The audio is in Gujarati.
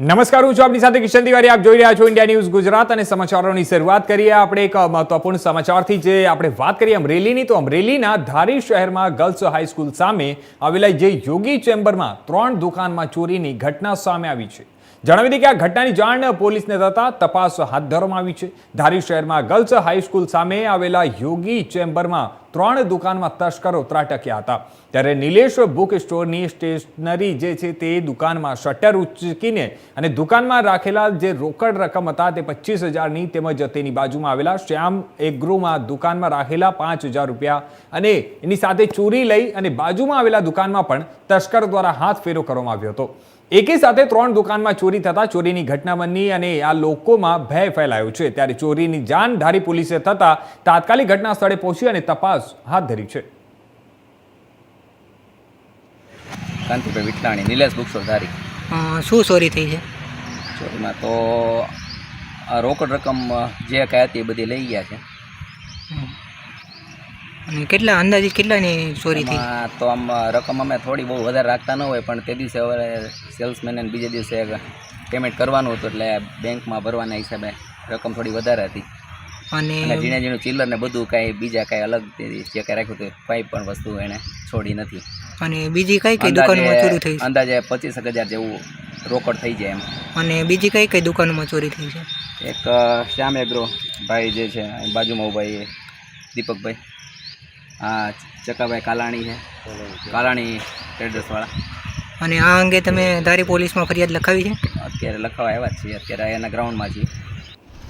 નમસ્કાર, હું છું આપની સાથે કિશન તિવારી. આપ જોઈ રહ્યા છો ઇન્ડિયા ન્યૂઝ ગુજરાત અને સમાચારોની શરૂઆત કરીએ. આપણે એક મહત્વપૂર્ણ સમાચારથી જે આપણે વાત કરીએ, અમરેલીની, તો અમરેલીના ધારી શહેરમાં ગર્લ્સ હાઈસ્કૂલ સામે આવેલા જે યોગી ચેમ્બરમાં ત્રણ દુકાનમાં ચોરીની ઘટના સામે આવી છે. જણાવી દઈએ કે આ ઘટનાની જાણ પોલીસને થતા તપાસ હાથ ધરવામાં આવી છે. ધારી શહેરમાં ગર્લ્સ હાઈસ્કૂલ સામે આવેલા યોગી ચેમ્બરમાં ત્રણ દુકાનમાં તસ્કરો ત્રાટક્યા હતા. ત્યારે નિલેશ બુક સ્ટોરની સ્ટેશનરી જે છે તે દુકાનમાં શટર ઉચકીને અને દુકાનમાં રાખેલા જે રોકડ રકમ હતા તે પચીસ હજારની તેમજ તેની બાજુમાં આવેલા શ્યામ એગ્રોમાં દુકાનમાં રાખેલા પાંચ હજાર રૂપિયા અને એની સાથે ચોરી લઈ અને બાજુમાં આવેલા દુકાનમાં પણ તસ્કર દ્વારા હાથ ફેરો કરવામાં આવ્યો હતો. એકી સાથે ત્રણ દુકાનમાં ચોરી થતા ચોરીની ઘટના બની અને આ લોકોમાં ભય ફેલાયો છે. ત્યારે ચોરીની જાણ ધારી પોલીસે થતા તાત્કાલિક ઘટના સ્થળે પહોંચી અને તપાસ હાથ ધરી છે. કાંતિભાઈ વિટલાણી નિલેશ ધારી શું ચોરી થઈ છે? ચોરીમાં તો આ રોકડ રકમ જે કાંઈ હતી એ બધી લઈ ગયા છે. અને કેટલા અંદાજિત કેટલાની ચોરી થઈ? તો આમ રકમ અમે થોડી બહુ વધારે રાખતા ન હોય પણ તે દિવસે હવે સેલ્સમેન અને બીજે દિવસે પેમેન્ટ કરવાનું હતું એટલે બેંકમાં ભરવાના હિસાબે રકમ થોડી વધારે હતી. અને ઝીણા ઝીણે ચિલ્લર ને બધું કાંઈ બીજા કાંઈ અલગ જે કાંઈ રાખ્યું હતું કંઈ પણ વસ્તુ એણે છોડી નથી. અને બીજી કઈ કઈ દુકાનમાં ચોરી થઈ અંદાજે પચીસ હજાર જેવું રોકડ થઈ જાય એમ. અને બીજી કઈ કઈ દુકાનમાં ચોરી થઈ છે? એક શ્યામ એગ્રો ભાઈ જે છે બાજુમાં ઊભા દીપકભાઈ. આ ચકાભાઈ કાલાણી છે. કાલાણી ટ્રેડર્સવાળા. અને આ અંગે તમે ધારી પોલીસમાં ફરિયાદ લખાવી છે? અત્યારે લખાવા આવ્યા જ છીએ. અત્યારે એના ગ્રાઉન્ડમાં છીએ.